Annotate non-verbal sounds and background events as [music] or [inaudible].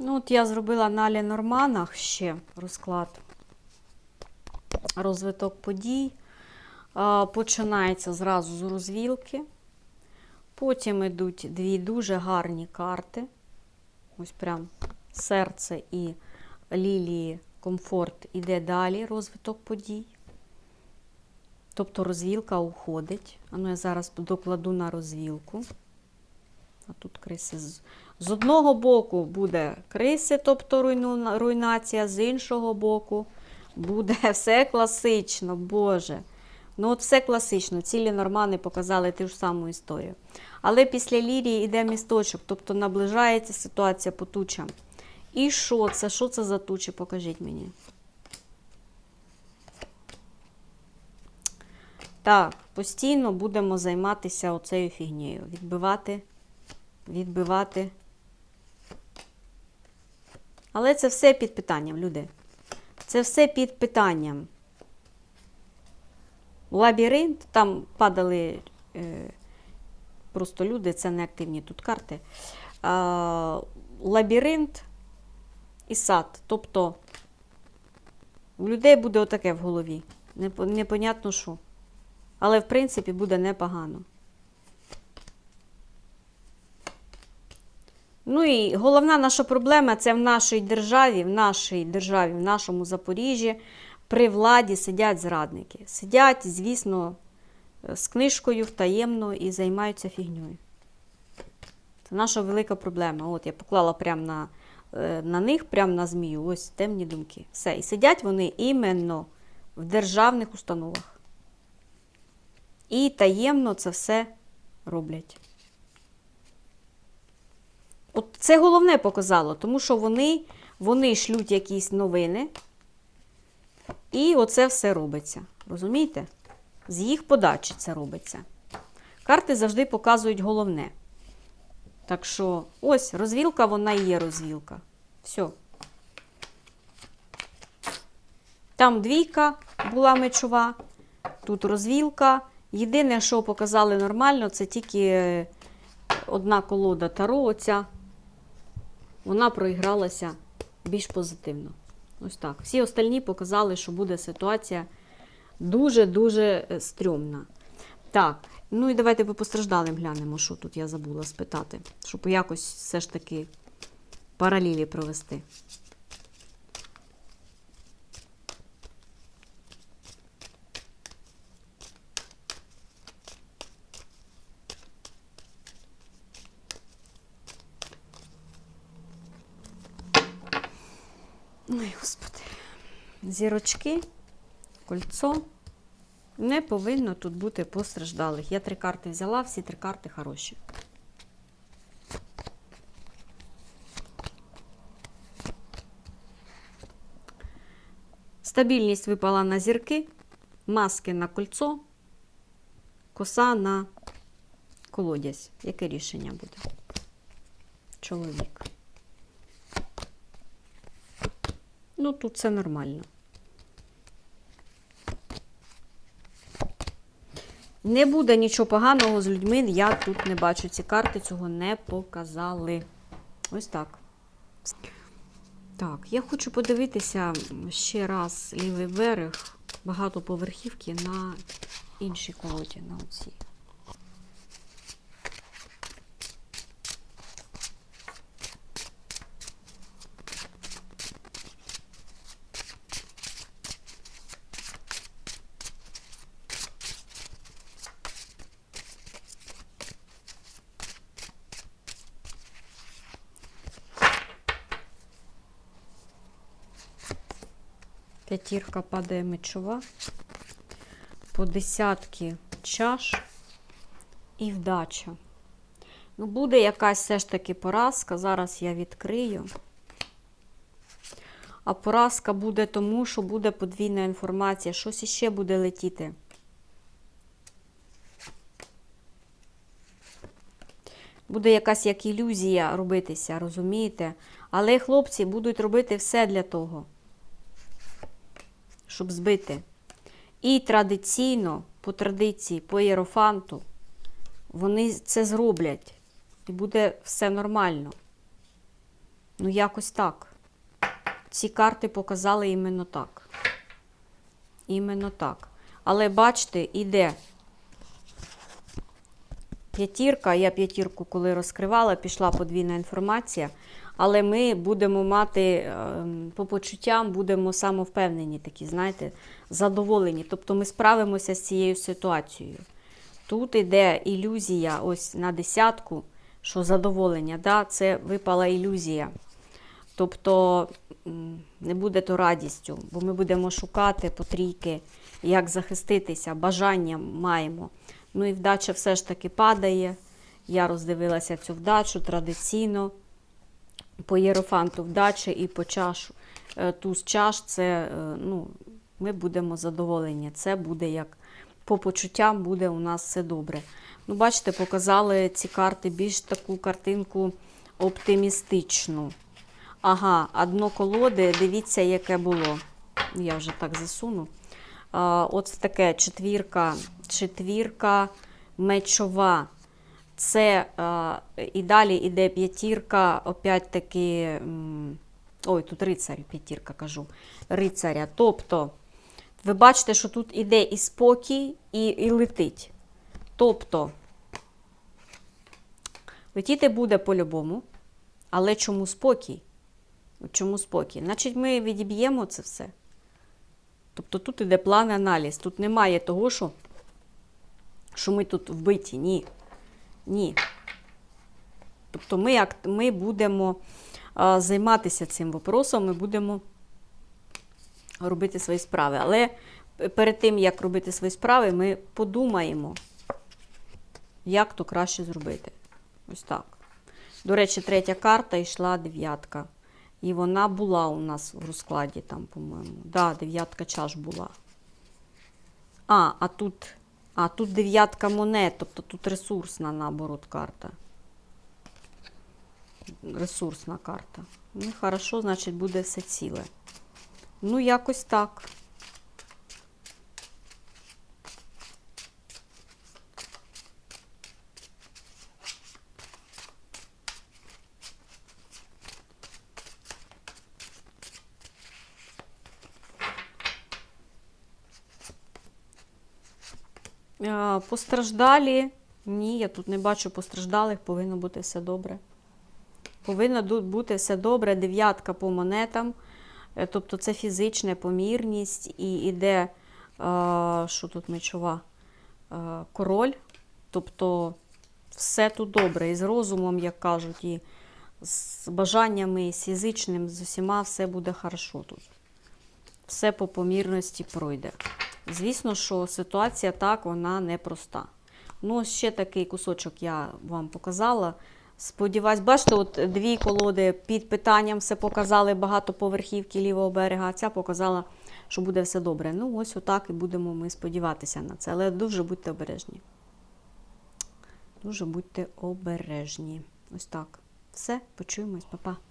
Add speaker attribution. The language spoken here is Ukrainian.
Speaker 1: Ну, от я зробила на Ленорманах ще розклад. Розвиток подій. Починається зразу з розвілки. Потім йдуть дві дуже гарні карти. Ось прям серце і лілії комфорт іде далі, розвиток подій. Тобто розвілка уходить. А ну я зараз докладу на розвілку. А тут криси. З, одного боку буде криси, тобто руйнація, з іншого боку буде [laughs] все класично, Боже. Ну, от все класично. Цілі нормани показали ту ж саму історію. Але після лірії йде місточок, тобто наближається ситуація по тучам. І що це? Що це за тучі? Покажіть мені. Так, постійно будемо займатися оцею фігнею. Відбивати, відбивати. Але це все під питанням, люди. Це все під питанням. Лабіринт, там падали е, просто люди, це не активні тут карти. А, лабіринт і сад. Тобто у людей буде отаке в голові. Непонятно що. Але, в принципі, буде непогано. Ну і головна наша проблема це в нашій державі, в нашій державі, в нашому Запоріжжі при владі сидять зрадники. Сидять, звісно, з книжкою втаємно і займаються фігньою. Це наша велика проблема. От я поклала прямо на, е, на них, прямо на змію, ось темні думки. Все. І сидять вони іменно в державних установах. І таємно це все роблять. Це головне показало, тому що вони, вони шлють якісь новини, і оце все робиться. Розумієте? З їх подачі це робиться. Карти завжди показують головне. Так що, ось розвілка, вона і є розвілка. Все. Там двійка була мечова, тут розвілка. Єдине, що показали нормально, це тільки е, одна колода Таро, оця. Вона проігралася більш позитивно. Ось так. Всі остальні показали, що буде ситуація дуже-дуже е, стрьомна. Так, ну і давайте по постраждалим глянемо, що тут я забула спитати, щоб якось все ж таки паралелі провести. Ой, господи. Зірочки, кольцо. Не повинно тут бути постраждалих. Я три карти взяла, всі три карти хороші. Стабільність випала на зірки, маски на кольцо, коса на колодязь. Яке рішення буде? Чоловік. Ну, тут все нормально. Не буде нічого поганого з людьми, я тут не бачу. Ці карти цього не показали. Ось так. Так, я хочу подивитися ще раз лівий берег, багатоповерхівки на іншій колоді, на оцій. П'ятірка падає мечова, по десятки чаш і вдача. Ну, буде якась все ж таки поразка. Зараз я відкрию. А поразка буде тому, що буде подвійна інформація. Щось іще буде летіти. Буде якась як ілюзія робитися, розумієте? Але хлопці будуть робити все для того щоб збити. І традиційно, по традиції, по єрофанту, вони це зроблять. І буде все нормально. Ну, якось так. Ці карти показали іменно так. Іменно так. Але бачите, іде п'ятірка. Я п'ятірку, коли розкривала, пішла подвійна інформація. Але ми будемо мати ем, по почуттям, будемо самовпевнені такі, знаєте, задоволені. Тобто ми справимося з цією ситуацією. Тут іде ілюзія, ось на десятку, що задоволення. Да? Це випала ілюзія. Тобто не буде то радістю, бо ми будемо шукати по трійки, як захиститися, бажання маємо. Ну і вдача все ж таки падає. Я роздивилася цю вдачу традиційно. По єрофанту вдачі і по чашу. Е, Туз чаш, це е, ну, ми будемо задоволені. Це буде як по почуттям буде у нас все добре. Ну, бачите, показали ці карти більш таку картинку оптимістичну. Ага, одно колоди, дивіться, яке було. Я вже так засуну. От таке четвірка, четвірка мечова. Це а, і далі йде п'ятірка, опять-таки. Ой, тут рицарь, п'ятірка кажу. Рицаря. Тобто, ви бачите, що тут іде і спокій, і, і летить. Тобто, летіти буде по-любому, але чому спокій? Чому спокій? Значить, ми відіб'ємо це все. Тобто тут іде план аналіз. Тут немає того, що, що ми тут вбиті. Ні. Ні. Тобто ми, ми будемо займатися цим вопросом, ми будемо робити свої справи. Але перед тим, як робити свої справи, ми подумаємо, як то краще зробити. Ось так. До речі, третя карта йшла дев'ятка. І вона була у нас в розкладі там, по-моєму. Да, дев'ятка чаш була. А, а тут, а тут дев'ятка монет, тобто тут ресурсна наоборот карта. Ресурсна карта. Ну, хорошо, значить, буде все ціле. Ну, якось так. Постраждалі. Ні, я тут не бачу постраждалих, повинно бути все добре. Повинно бути все добре. Дев'ятка по монетам. Е, Тобто це фізична помірність і йде, що тут мечова? Король. Тобто все тут добре. І з розумом, як кажуть, і з бажаннями, і з фізичним, з усіма все буде хорошо тут. Все по помірності пройде. Звісно, що ситуація так, вона непроста. Ну, ще такий кусочок я вам показала. Сподіваюсь, бачите, от дві колоди під питанням все показали багатоповерхівки лівого берега, а ця показала, що буде все добре. Ну, ось отак і будемо ми сподіватися на це. Але дуже будьте обережні. Дуже будьте обережні. Ось так. Все, почуємось, па-па.